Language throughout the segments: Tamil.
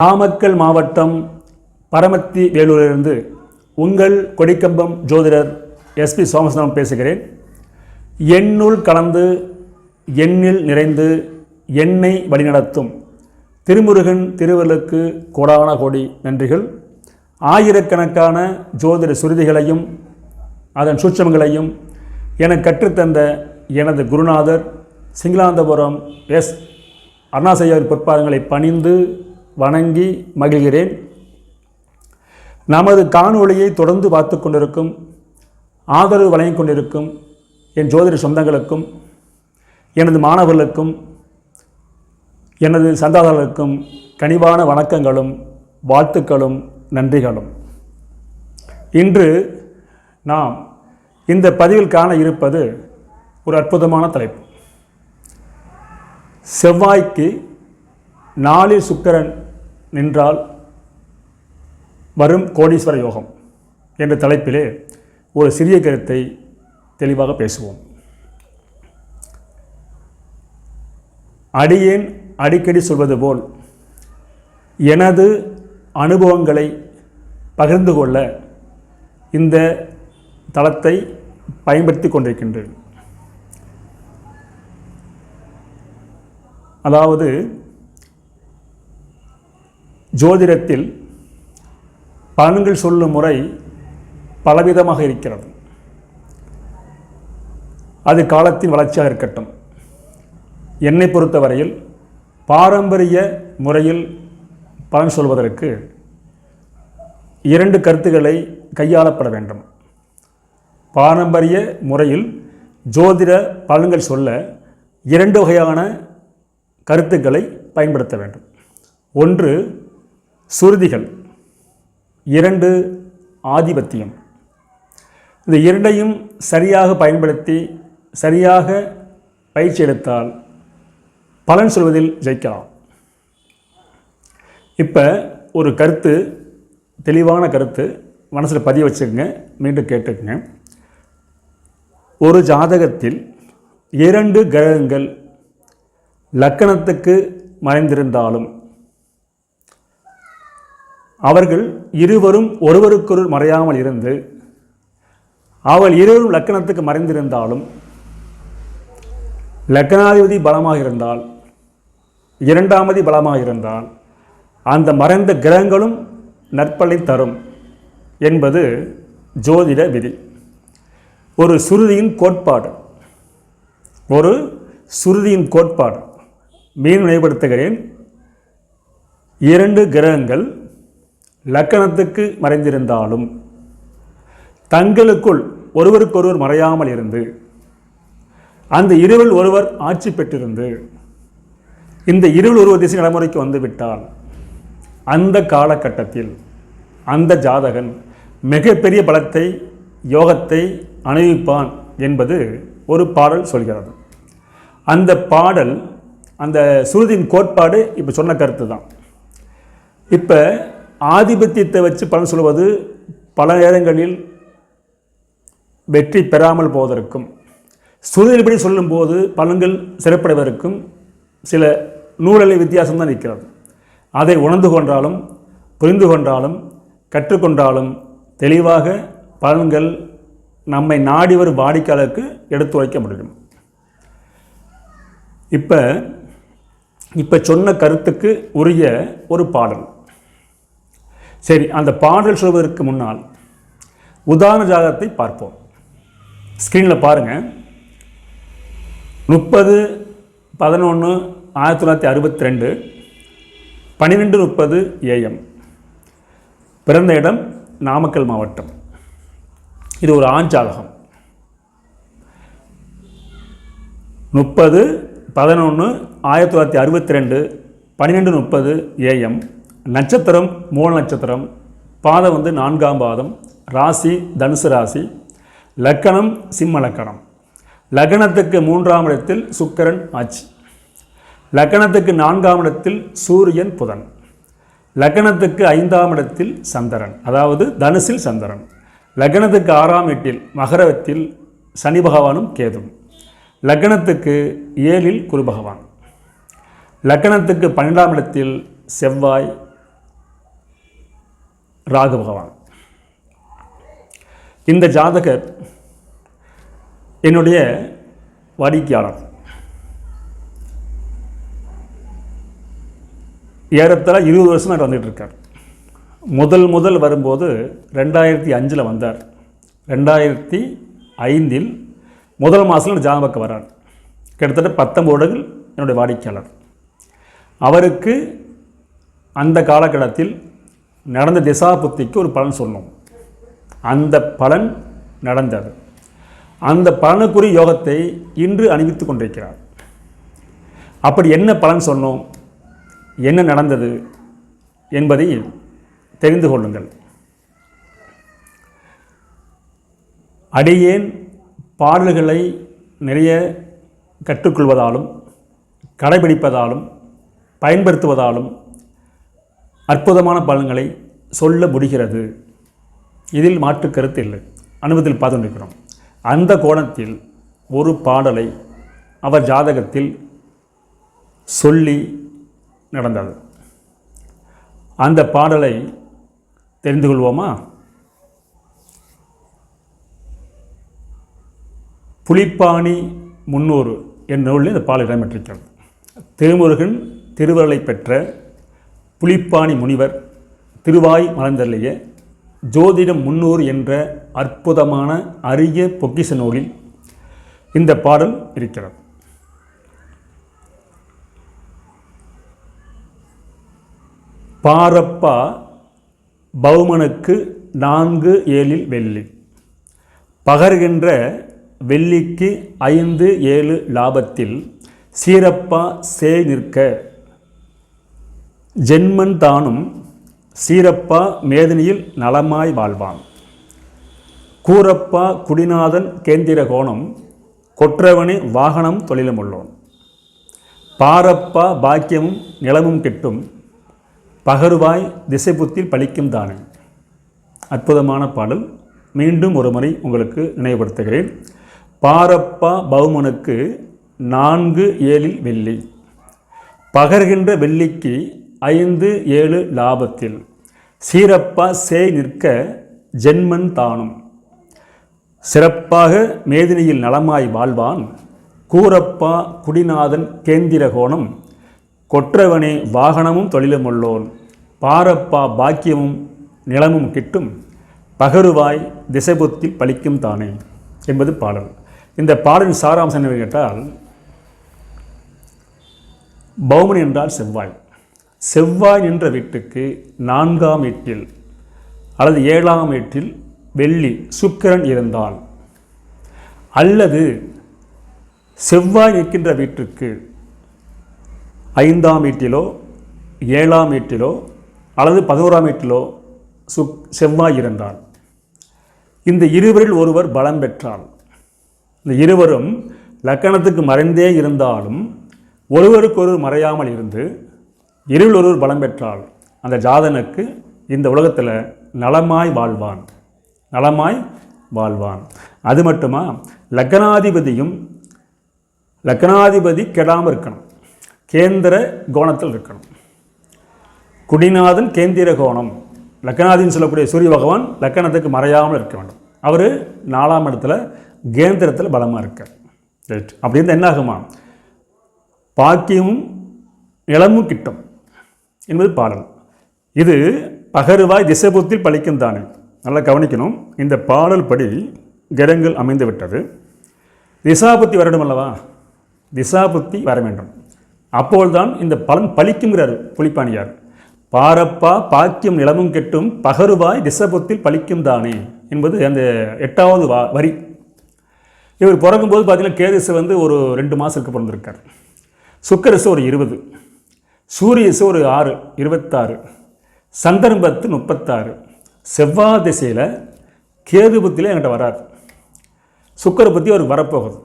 நாமக்கல் மாவட்டம் பரமத்தி வேலூரிலிருந்து உங்கள் கொடிக்கம்பம் ஜோதிடர் எஸ்பி சோமசுந்தரம் பேசுகிறேன். எண்ணுள் கலந்து எண்ணில் நிறைந்து எண்ணை வழிநடத்தும் திருமுருகன் திருவள்ளுக்கு கோடான கோடி நன்றிகள். ஆயிரக்கணக்கான ஜோதிட சுருதிகளையும் அதன் சூட்சமங்களையும் எனக்கு கற்றுத்தந்த எனது குருநாதர் சிங்களாந்தபுரம் எஸ். அருணாசையார் பொற்பாதங்களை பணிந்து வணங்கி மகிழ்கிறேன். நமது காணொளியை தொடர்ந்து பார்த்து கொண்டிருக்கும் ஆதரவு வழங்கிக் கொண்டிருக்கும் என் ஜோதிட சொந்தங்களுக்கும் எனது மாணவர்களுக்கும் எனது சந்தாதாரர்களுக்கும் கனிவான வணக்கங்களும் வாழ்த்துக்களும் நன்றிகளும். இன்று நாம் இந்த பதிவில் காண இருப்பது ஒரு அற்புதமான தலைப்பு. செவ்வாய்க்கு நாளில் சுக்கரன் நின்றால் வரும் கோடீஸ்வர யோகம் என்ற தலைப்பிலே ஒரு சிறிய கருத்தை தெளிவாக பேசுவோம். அடியேன் அடிக்கடி சொல்வது போல் எனது அனுபவங்களை பகிர்ந்து கொள்ள இந்த தளத்தை பயன்படுத்தி கொண்டிருக்கின்றேன். அதாவது ஜோதிடத்தில் பலன்கள் சொல்லும் முறை பலவிதமாக இருக்கிறது. அது காலத்தின் வளர்ச்சியாக இருக்கட்டும். என்னை பொறுத்தவரையில் பாரம்பரிய முறையில் பலன் சொல்வதற்கு இரண்டு கருத்துக்களை கையாளப்பட வேண்டும். பாரம்பரிய முறையில் ஜோதிட பலன்கள் சொல்ல இரண்டு வகையான கருத்துக்களை பயன்படுத்த வேண்டும். ஒன்று சுருதிகள். இரண்டு ஆதிபத்தியம். இந்த இரண்டையும் சரியாக பயன்படுத்தி சரியாக பயிற்சி எடுத்தால் பலன் சொல்வதில் ஜெயிக்கலாம். இப்போ ஒரு கருத்து தெளிவான கருத்து மனசில் பதிய வச்சுக்கோங்க. மீண்டும் கேட்டுக்கங்க. ஒரு ஜாதகத்தில் இரண்டு கிரகங்கள் லக்கணத்துக்கு மறைந்திருந்தாலும் அவர்கள் இருவரும் ஒருவருக்கொருள் மறையாமல் இருந்து அவள் இருவரும் லக்கணத்துக்கு மறைந்திருந்தாலும் லக்கணாதிபதி பலமாக இருந்தால் இரண்டாமதி பலமாக இருந்தால் அந்த மறைந்த கிரகங்களும் நற்பலை தரும் என்பது ஜோதிட விதி. ஒரு சுருதியின் கோட்பாடு. ஒரு சுருதியின் கோட்பாடு. மீன் நினைவுபடுத்துகிறேன். இரண்டு கிரகங்கள் லக்கணத்துக்கு மறைந்திருந்தாலும் தங்களுக்குள் ஒருவருக்கொருவர் மறையாமல் இருந்து அந்த இருவில் ஒருவர் ஆட்சி பெற்றிருந்து இந்த இருவில் ஒருவர் திசை நடைமுறைக்கு வந்துவிட்டால் அந்த காலகட்டத்தில் அந்த ஜாதகன் மிகப்பெரிய பலத்தை யோகத்தை அணிவிப்பான் என்பது ஒரு பாடல் சொல்கிறது. அந்த பாடல் அந்த சுருதியின் கோட்பாடு இப்போ சொன்ன கருத்து தான். இப்போ ஆதிபத்தியத்தை வச்சு பலன் சொல்வது பல நேரங்களில் வெற்றி பெறாமல் போவதற்கும் சுருதியின்படி சொல்லும்போது பலன்கள் சிறப்படைவதற்கும் சில நூலலை வித்தியாசம் தான் இருக்கிறது அதை உணர்ந்து கொண்டாலும் புரிந்து கொண்டாலும் கற்றுக்கொண்டாலும் தெளிவாக பலன்கள் நம்மை நாடி வரும் வாடிக்கையாளருக்கு எடுத்து வைக்க முடியும். இப்போ இப்போ சொன்ன கருத்துக்கு உரிய ஒரு பாடல். சரி அந்த பாடல் சொல்வதற்கு முன்னால் உதாரண ஜாதகத்தை பார்ப்போம். ஸ்க்ரீனில் பாருங்கள் முப்பது பதினொன்று ஆயிரத்தி தொள்ளாயிரத்தி அறுபத்தி ரெண்டு பன்னிரெண்டு முப்பது ஏஎம் பிறந்த இடம் நாமக்கல் மாவட்டம். இது ஒரு ஆண் ஜாதகம் முப்பது பதினொன்று ஆயிரத்தி தொள்ளாயிரத்தி அறுபத்தி ரெண்டு பன்னிரெண்டு முப்பது ஏஎம் நட்சத்திரம் மூல நட்சத்திரம். பாதம் வந்து நான்காம் பாதம். ராசி தனுசு ராசி. லக்கணம் சிம்ம லக்கணம். லக்னத்துக்கு மூன்றாம் இடத்தில் சுக்கரன் ஆட்சி. லக்கணத்துக்கு நான்காம் இடத்தில் சூரியன் புதன். லக்னத்துக்கு ஐந்தாம் இடத்தில் சந்திரன். அதாவது தனுசில் சந்திரன். லக்னத்துக்கு ஆறாம் எட்டில் மகரத்தில் சனி பகவானும் கேதும் லக்னத்துக்கு ஏழில் குரு பகவான். லக்னத்துக்கு பன்னெண்டாம் இடத்தில் செவ்வாய் ராகு பகவான். இந்த ஜாதகர் என்னுடைய வாடிக்கையாளர். ஏறத்தாழ இருபது வருஷமாக வந்துட்டு இருக்கார். முதல் முதல் வரும்போது ரெண்டாயிரத்தி அஞ்சில் வந்தார். ரெண்டாயிரத்தி ஐந்தில் முதல் மாதத்தில் ஜாதகம் வரார். கிட்டத்தட்ட பத்தொம்போடுகள் என்னுடைய வாடிக்கையாளர். அவருக்கு அந்த காலகட்டத்தில் நடந்த திசா புத்திக்கு ஒரு பலன் சொன்னோம். அந்த பலன் நடந்தது. அந்த பலனுக்குரிய யோகத்தை இன்று அணிவித்து கொண்டிருக்கிறார். அப்படி என்ன பலன் சொன்னோம்? என்ன நடந்தது? என்பதை தெரிந்து கொள்ளுங்கள். அடியேன் பாடல்களை நிறைய கற்றுக்கொள்வதாலும் கடைபிடிப்பதாலும் பயன்படுத்துவதாலும் அற்புதமான பலன்களை சொல்ல முடிகிறது. இதில் மாற்று கருத்து இல்லை. அனுபவத்தில் பார்த்துருக்கிறோம் அந்த கோணத்தில் ஒரு பாடலை அவர் ஜாதகத்தில் சொல்லி நடந்தது. அந்த பாடலை தெரிந்து கொள்வோமா புலிப்பாணி முன்னூறு என்ற நூலில் இந்த பால் இடம்பெற்றிருக்கிறது. திருமுருகன் திருவருளை பெற்ற புலிப்பாணி முனிவர் திருவாய் மலர்ந்தல்லைய ஜோதிடம் முன்னூறு என்ற அற்புதமான அரிய பொக்கிஷ நூலில் இந்த பாடல் இருக்கிறது. பாரப்பா பௌமனுக்கு நான்கு ஏழில் வெள்ளி. பகர்கின்ற வெள்ளிக்கு ஐந்து ஏழு லாபத்தில் சீரப்பா சே நிற்க. ஜென்மன் தானும் சீரப்பா மேதினியில் நலமாய் வாழ்வான். கூரப்பா குடிநாதன் கேந்திர கோணம் கொற்றவனே வாகனம் தொழிலும் உள்ளோன் பாரப்பா பாக்கியமும் நிலமும் கிட்டும் பகருவாய் திசைபுத்தில் பலிக்கும் தானே. அற்புதமான பாடல். மீண்டும் ஒரு முறை உங்களுக்கு நினைவுபடுத்துகிறேன். பாரப்பா பௌமனுக்கு நான்கு ஏழில் வெள்ளி. பகர்கின்ற வெள்ளிக்கு ஐந்து ஏழு லாபத்தில். சீரப்பா சே நிற்க ஜென்மன் தானும். சிறப்பாக மேதினியில் நலமாய் வாழ்வான். கூரப்பா குடிநாதன் கேந்திர கோணம் கொற்றவனே வாகனமும் தொழிலுமுள்ளோன். பாரப்பா பாக்கியமும் நிலமும் கிட்டும் பகருவாய் திசைபுத்தில் பலிக்கும் தானே என்பது பாடல். இந்த பாடலின் சாராம்சம் என்ன கேட்டால் பௌமன் என்றால் செவ்வாய். செவ்வாய் நின்ற வீட்டுக்கு நான்காம் வீட்டில் அல்லது ஏழாம் வீட்டில் வெள்ளி சுக்கிரன் இருந்தால் அல்லது செவ்வாய் நிற்கின்ற வீட்டுக்கு ஐந்தாம் வீட்டிலோ ஏழாம் வீட்டிலோ அல்லது பதினோராம் வீட்டிலோ சுக் செவ்வாய் இருந்தால் இந்த இருவரில் ஒருவர் பலம் பெற்றால் இந்த இருவரும் லக்கணத்துக்கு மறைந்தே இருந்தாலும் ஒருவருக்கொருவர் மறையாமல் இருந்து இருவில் ஒருவர் பலம் பெற்றால் அந்த ஜாதனுக்கு இந்த உலகத்தில் நலமாய் வாழ்வான். நலமாய் வாழ்வான். அது மட்டுமா லக்னாதிபதியும் லக்னாதிபதி கெடாமல் இருக்கணும். கேந்திர கோணத்தில் இருக்கணும். குடிநாதன் கேந்திர கோணம். லக்கணாதின்னு சொல்லக்கூடிய சூரிய பகவான் லக்கணத்துக்கு மறையாமல் இருக்க வேண்டும். அவர் நாலாம் இடத்துல கேந்திரத்தில் பலமாக இருக்கார். ரைட் அப்படி இருந்தால் என்ன ஆகுமா பாக்கியமும் நிலமும் கிட்டும் என்பது பாடல். இது பகருவாய் திசைபுத்தில் பழிக்கும் தானே. நல்லா கவனிக்கணும். இந்த பாடல் படி கிரகங்கள் அமைந்து விட்டது. திசாபுத்தி வரணும் அல்லவா? திசாபுத்தி வர வேண்டும். அப்போதுதான் இந்த பலன் பலிக்குங்கிறார் புலிப்பாணியார். பாரப்பா பாக்கியம் நிலமும் கெட்டும் பகருவாய் ரிஷபத்தில் பலிக்கும் தானே என்பது அந்த எட்டாவது வா வரி. இவர் பிறக்கும்போது பார்த்தீங்கன்னா கேதிசு வந்து ஒரு ரெண்டு மாதத்துக்கு பிறந்திருக்கார். சுக்கரசு ஒரு இருபது. சூரியசு ஒரு ஆறு இருபத்தாறு. சந்தர்ப்பத்து முப்பத்தாறு. செவ்வாய் திசையில் கேது புத்தியில் என்கிட்ட வரார். சுக்கரை பற்றி அவருக்கு வரப்போகுது.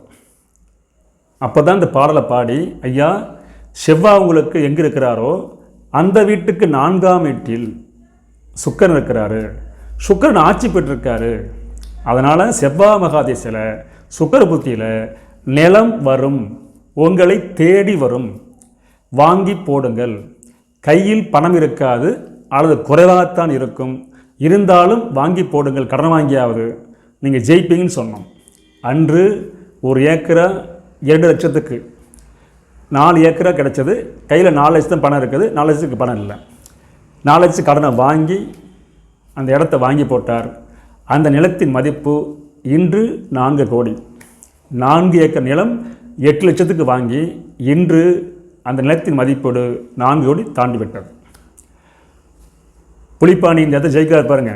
அப்போ தான் இந்த பாடலை பாடி ஐயா செவ்வாய் உங்களுக்கு எங்கே இருக்கிறாரோ அந்த வீட்டுக்கு நான்காம் வீட்டில் சுக்கரன் இருக்கிறாரு. சுக்கரன் ஆட்சி பெற்றிருக்காரு. அதனால் செவ்வாய் மகாதேசில் சுக்கர புத்தியில் நிலம் வரும் உங்களை தேடி வரும். வாங்கி போடுங்கள். கையில் பணம் இருக்காது அல்லது குறைவாகத்தான் இருக்கும். இருந்தாலும் வாங்கி போடுங்கள் கடன் வாங்கியாவது. நீங்கள் ஜெயிப்பீங்கன்னு சொன்னோம். அன்று ஒரு ஏக்கரா இரண்டு லட்சத்துக்கு. நாலு ஏக்கரா கிடைச்சது. கையில் நாலு லட்சம் பணம் இருக்குது. நாலு லட்சத்துக்கு பணம் இல்லை. நாலு லட்சம் கடனை வாங்கி அந்த இடத்த வாங்கி போட்டார். அந்த நிலத்தின் மதிப்பு இன்று நான்கு கோடி. நான்கு ஏக்கர் நிலம் எட்டு லட்சத்துக்கு வாங்கி இன்று அந்த நிலத்தின் மதிப்போடு நான்கு கோடி தாண்டி விட்டது. புலிப்பாணி இந்த இடத்த ஜெயிக்கிறார் பாருங்க.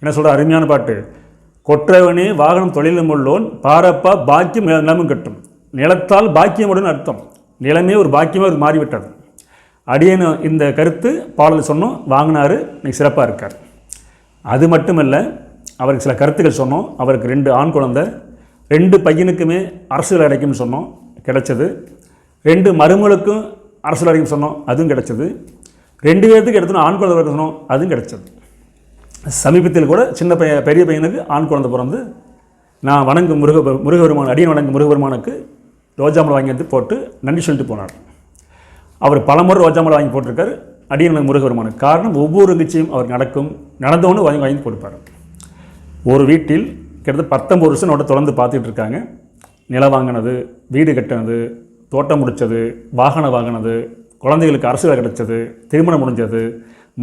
என்ன சொல்கிற அருமையான பாட்டு. கொற்றவனே வாகனம் தொழிலும் உள்ளோன் பாரப்பா பாக்கியம் நிலமும் கட்டும். நிலத்தால் பாக்கியமுடன் அர்த்தம். நிலமே ஒரு பாக்கியமாக ஒரு மாறிவிட்டது. அடியன் இந்த கருத்து பாடல் சொன்னோம் வாங்கினாரு இன்னைக்கு சிறப்பாக இருக்கார். அது மட்டுமல்ல அவருக்கு சில கருத்துக்கள் சொன்னோம். அவருக்கு ரெண்டு ஆண் குழந்தை ரெண்டு பையனுக்குமே அரசியல் அடைக்கும்னு சொன்னோம் கிடைச்சது. ரெண்டு மருமகளுக்கும் அரசியல் அடைக்கும் சொன்னோம் அதுவும் கிடைச்சது. ரெண்டு பேர்த்துக்கு எடுத்தோம் ஆண் குழந்தை சொன்னோம் அதுவும் கிடைச்சது. சமீபத்தில் கூட சின்ன பையன் பெரிய பையனுக்கு ஆண் குழந்தை பிறந்து நான் வணங்கும் முருக முருகபெருமான் அடியன் வணங்கும் முருகபெருமானுக்கு ரோஜாமலை வாங்கி வந்து போட்டு நன்றி சொல்லிட்டு போனார். அவர் பலமுறை ரோஜாமலை வாங்கி போட்டிருக்காரு. அடியனுக்கு வணங்கும் முருகபெருமானுக்கு காரணம் ஒவ்வொரு நிச்சயம் அவர் நடக்கும் நடந்தவொன்னு வாங்கி வாங்கி கொடுப்பார். ஒரு வீட்டில் கிட்டத்தட்ட பத்தொம்பது வருஷம் நோட்டை தொடர்ந்து பார்த்துட்டு இருக்காங்க. நிலம் வாங்கினது வீடு கட்டினது தோட்டம் முடித்தது வாகனம் வாங்கினது குழந்தைகளுக்கு அரசு வேலை கிடைச்சது திருமணம் முடிஞ்சது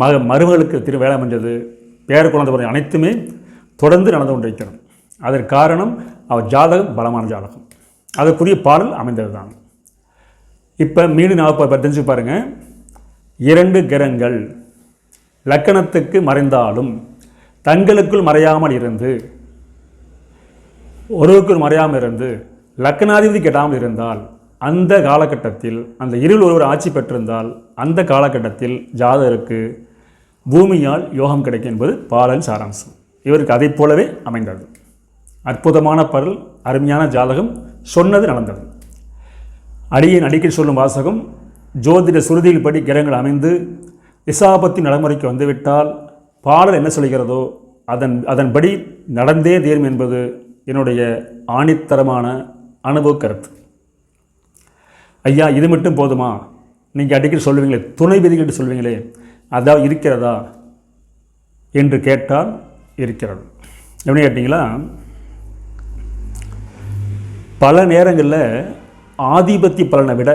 மக மருமகளுக்கு திரு வேலை முடிஞ்சது பேர குழந்தை பிறந்த அனைத்துமே தொடர்ந்து நடந்து கொண்டிருக்கிறது. அதற்கு காரணம் அவர் ஜாதகம் பலமான ஜாதகம். அதற்குரிய பாடல் அமைந்தது தான் இப்போ மீண்டும் நாற்பது இப்போ தெரிஞ்சு பாருங்கள் இரண்டு கிரகங்கள் லக்கணத்துக்கு மறைந்தாலும் தங்களுக்குள் மறையாமல் இருந்து ஒருவருக்குள் மறையாமல் இருந்து லக்கணாதிபதி கெட்டாமல் இருந்தால் அந்த காலகட்டத்தில் அந்த இருள் ஒருவர் ஆட்சி பெற்றிருந்தால் அந்த காலகட்டத்தில் ஜாதகருக்கு பூமியால் யோகம் கிடைக்கும் என்பது பாடல் சாராம்சம். இவருக்கு அதைப் போலவே அமைந்தது. அற்புதமான பரல் அருமையான ஜாதகம் சொன்னது நடந்தது. அடியின் அடிக்கடி சொல்லும் வாசகம் ஜோதிட சுருதியில் படி கிரகங்கள் அமைந்து திசாபத்தி நடைமுறைக்கு வந்துவிட்டால் பாடல் என்ன சொல்கிறதோ அதன் அதன்படி நடந்தே தீரும் என்பது என்னுடைய ஆணித்தரமான அனுபவ கருத்து. ஐயா இது மட்டும் போதுமா? நீங்கள் அடிக்கடி சொல்லுவீங்களே துணை விதிகள் சொல்லுவீங்களே அதான் இருக்கிறதா? என்று கேட்டால் இருக்கிறது. எப்படி கேட்டிங்களா? பல நேரங்களில் ஆதிபத்திய பலனை விட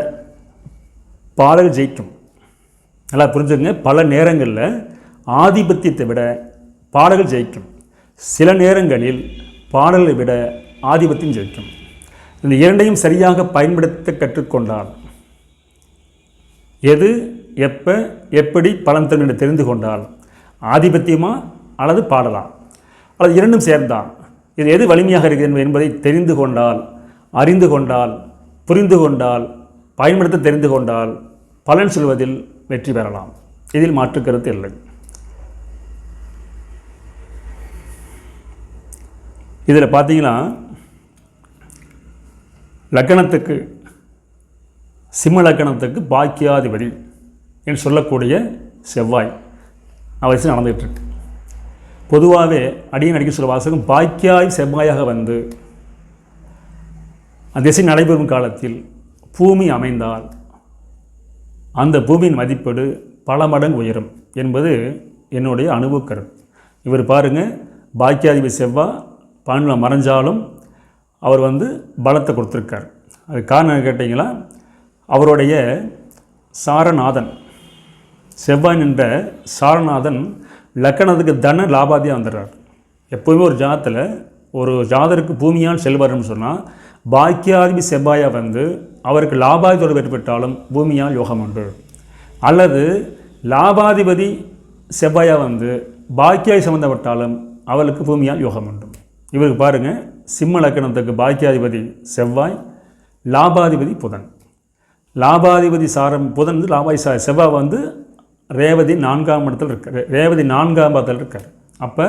பாடல் ஜெயிக்கும். நல்லா புரிஞ்சுங்க பல நேரங்களில் ஆதிபத்தியத்தை விட பாடல்கள் ஜெயிக்கும். சில நேரங்களில் பாடலை விட ஆதிபத்தியம் ஜெயிக்கும். இந்த இரண்டையும் சரியாக பயன்படுத்த கற்றுக்கொண்டால் எது எப்போ எப்படி பலன் தரும் என்று தெரிந்து கொண்டால் ஆதிபத்தியமா அல்லது பாடலாம் அல்லது இரண்டும் சேர்ந்தான் இது எது வலிமையாக இருக்கிறது என்பதை தெரிந்து கொண்டால் அறிந்து கொண்டால் புரிந்து கொண்டால் பயன்படுத்த தெரிந்து கொண்டால் பலன் சொல்வதில் வெற்றி பெறலாம். இதில் மாற்று கருத்து இல்லை. இதில் பார்த்தீங்கன்னா லக்கணத்துக்கு சிம்ம லக்கணத்துக்கு பாக்கியாதிபதி என்று சொல்லக்கூடிய செவ்வாய் அவசியம் நடந்துகிட்ருக்கு பொதுவாகவே அடியன் அடிக்க சொல்ல வாசகம் பாக்கியாய் செவ்வாயாக வந்து திசை நடைபெறும் காலத்தில் பூமி அமைந்தால் அந்த பூமியின் மதிப்பீடு பல மடங்கு உயரும் என்பது என்னுடைய அனுபவ இவர் பாருங்கள் பாக்கியாதிபதி செவ்வாய் பன்னெண்டில் மறைஞ்சாலும் அவர் வந்து பலத்தை கொடுத்துருக்கார். அது காரணம் கேட்டிங்களா? அவருடைய சாரநாதன் செவ்வாய் நின்ற சாரநாதன் லக்கணத்துக்கு தன லாபாதியாக வந்துடுறார். எப்போவுமே ஒரு ஜாதத்தில் ஒரு ஜாதருக்கு பூமியால் செல்வார்னு சொன்னால் பாக்கியாதிபதி செவ்வாயா வந்து அவருக்கு லாபாதிபதி ஏற்பட்டாலும் பூமியால் யோகம் உண்டு அல்லது லாபாதிபதி செவ்வாயா வந்து பாக்கியாய் சம்மந்தப்பட்டாலும் அவளுக்கு பூமியால் யோகம் உண்டு இவருக்கு பாருங்கள் சிம்ம லக்கணத்துக்கு பாக்கியாதிபதி செவ்வாய் லாபாதிபதி புதன். லாபாதிபதி சாரம் புதன் வந்து லாபாதி சா செவ்வாய் வந்து ரேவதி நான்காம் இடத்தில் இருக்கார் ரேவதி நான்காம் இடத்துல இருக்கார். அப்போ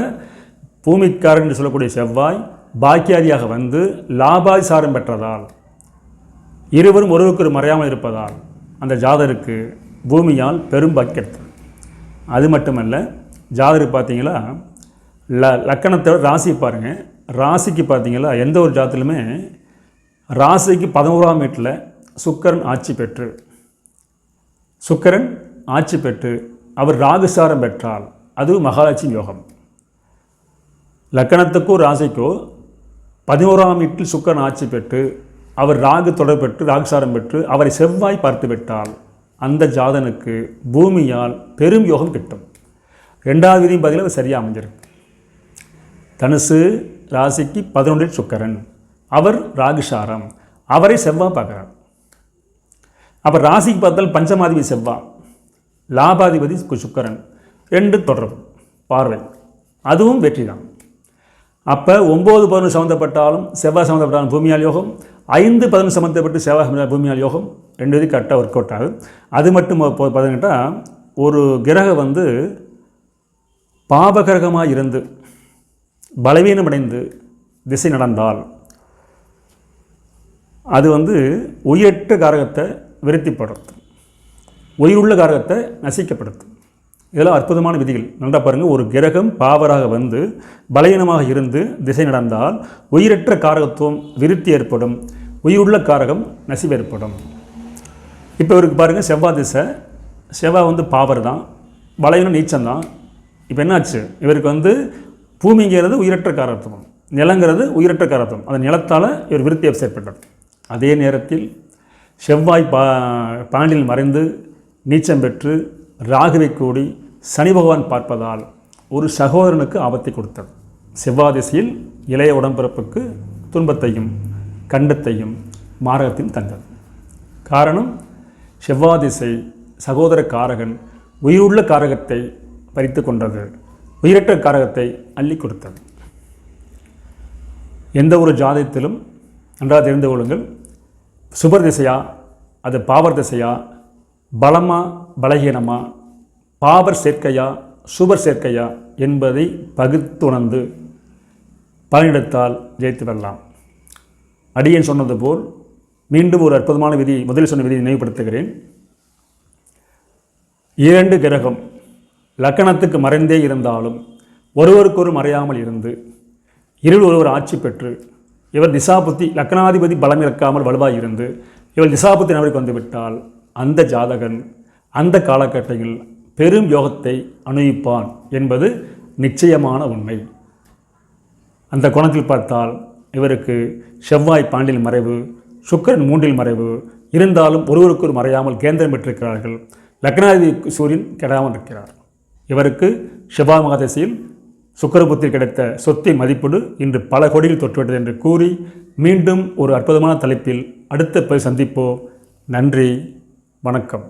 பூமிக்காரன் என்று சொல்லக்கூடிய செவ்வாய் பாக்கியாதியாக வந்து லாபாதிசாரம் பெற்றதால் இருவரும் ஒருவருக்கு மறையாமல் இருப்பதால் அந்த ஜாதருக்கு பூமியால் பெரும் பாக்கியத்து அது மட்டுமல்ல ஜாதருக்கு பார்த்தீங்களா ல லக்கணத்தோட ராசி பாருங்கள் ராசிக்கு பார்த்தீங்களா எந்த ஒரு ஜாத்திலுமே ராசிக்கு பதினோராம் வீட்டில் சுக்கரன் ஆட்சி பெற்று சுக்கரன் ஆட்சி பெற்று அவர் ராகுசாரம் பெற்றால் அது மகாலட்சுமி யோகம். லக்கணத்துக்கோ ராசிக்கோ பதினோராம் வீட்டில் சுக்கரன் ஆட்சி பெற்று அவர் ராகு தொடர் பெற்று ராகுசாரம் பெற்று அவரை செவ்வாய் பார்த்து விட்டால் அந்த ஜாதனுக்கு பூமியால் பெரும் யோகம் கிட்டும். ரெண்டாவது விதியும் பார்த்தீங்கன்னா சரியாக அமைஞ்சிருக்கு. தனுசு ராசிக்கு பதினொன்றில் சுக்கரன். அவர் ராகுசாரம் அவரை செவ்வாய் பார்க்குறார். அப்போ ராசிக்கு பார்த்தால் பஞ்சமாதிபதி செவ்வாய் லாபாதிபதி சுக்கரன். ரெண்டு தொடர்பு. பார்வை. அதுவும் வெற்றி தான் அப்போ ஒம்பது பதினொன்று சம்மந்தப்பட்டாலும் செவ்வாய் சம்மந்தப்பட்டாலும் பூமியால் யோகம் ஐந்து பதினொன்று சம்மந்தப்பட்டு செவ்வாய் பூமியால் யோகம் ரெண்டு இது கரெக்டாக ஒர்க் அவுட் ஆகுது. அது மட்டும் பார்த்தீங்கன்னா ஒரு கிரகம் வந்து பாபகிரகமாக இருந்து பலவீனமடைந்து திசை நடந்தால் அது வந்து உயிரற்ற காரகத்தை விருத்திப்படுத்தும். உயிருள்ள காரகத்தை நசிக்கப்படுத்தும். இதெல்லாம் அற்புதமான விதிகள். நல்லா பாருங்கள் ஒரு கிரகம் பாவராக வந்து பலவீனமாக இருந்து திசை நடந்தால் உயிரற்ற காரகத்துவம் விருத்தி ஏற்படும். உயிருள்ள காரகம் நசிவு ஏற்படும். இப்போ இவருக்கு பாருங்கள் செவ்வாய் திசை. செவ்வாய் வந்து பாவர் தான். பலவீனம் நீச்சம் தான். இப்போ என்னாச்சு? இவருக்கு வந்து பூமிங்கிறது உயிரற்ற காரத்துவம் நிலங்கிறது உயிரற்ற காரத்துவம் அந்த நிலத்தால் இவர் விருத்தி ஏற்பட்டது அதே நேரத்தில் செவ்வாய் பா பாண்டில் மறைந்து நீச்சம் பெற்று ராகுவை கூடி சனி பகவான் பார்ப்பதால் ஒரு சகோதரனுக்கு ஆபத்தை கொடுத்தது. செவ்வாதிசையில் இளைய உடம்பிறப்புக்கு துன்பத்தையும் கண்டத்தையும் மாரகத்தையும் தந்தது. காரணம் செவ்வாதிசை சகோதர காரகன் உயிருள்ள காரகத்தை பறித்து கொண்டது உயிரற்ற காரகத்தை அள்ளி கொடுத்தது. எந்த ஒரு ஜாதகத்திலும் நன்றாக தெரிந்து கொள்ளுங்கள். சுபர் திசையா அது பாவர் திசையா பலமா பலகீனமா பாபர் சேர்க்கையா சுபர் சேர்க்கையா என்பதை பகுத்துணர்ந்து பலனிடத்தால் ஜெயித்து வரலாம். அடியேன் சொன்னது போல் மீண்டும் ஒரு அற்புதமான விதி முதலில் சொன்ன விதியை நினைவுபடுத்துகிறேன். இரண்டு கிரகம் லக்கணத்துக்கு மறைந்தே இருந்தாலும் ஒருவருக்கொரு மறையாமல் இருந்து இருள் ஒருவர் ஆட்சி பெற்று இவர் திசாபுத்தி லக்னாதிபதி பலம் இறக்காமல் வலுவாக இருந்து இவர் திசாபுத்தி நபருக்கு வந்துவிட்டால் அந்த ஜாதகன் அந்த காலகட்டத்தில் பெரும் யோகத்தை அனுபவிப்பான் என்பது நிச்சயமான உண்மை. அந்த கோணத்தில் பார்த்தால் இவருக்கு செவ்வாய் பாண்டில் மறைவு சுக்கரன் மூன்றில் மறைவு இருந்தாலும் ஒருவருக்கு மறையாமல் கேந்திரம் பெற்றிருக்கிறார்கள். லக்னாதி சூரியன் கெடாமல் இருக்கிறார். இவருக்கு செவ்வாய் மகாதசையில் சுக்கரபுத்தில் கிடைத்த சொத்தை மதிப்பீடு இன்று பல கோடியில் தொற்றுவிட்டது என்று கூறி மீண்டும் ஒரு அற்புதமான தலைப்பில் அடுத்த போய் சந்திப்போம். நன்றி வணக்கம்.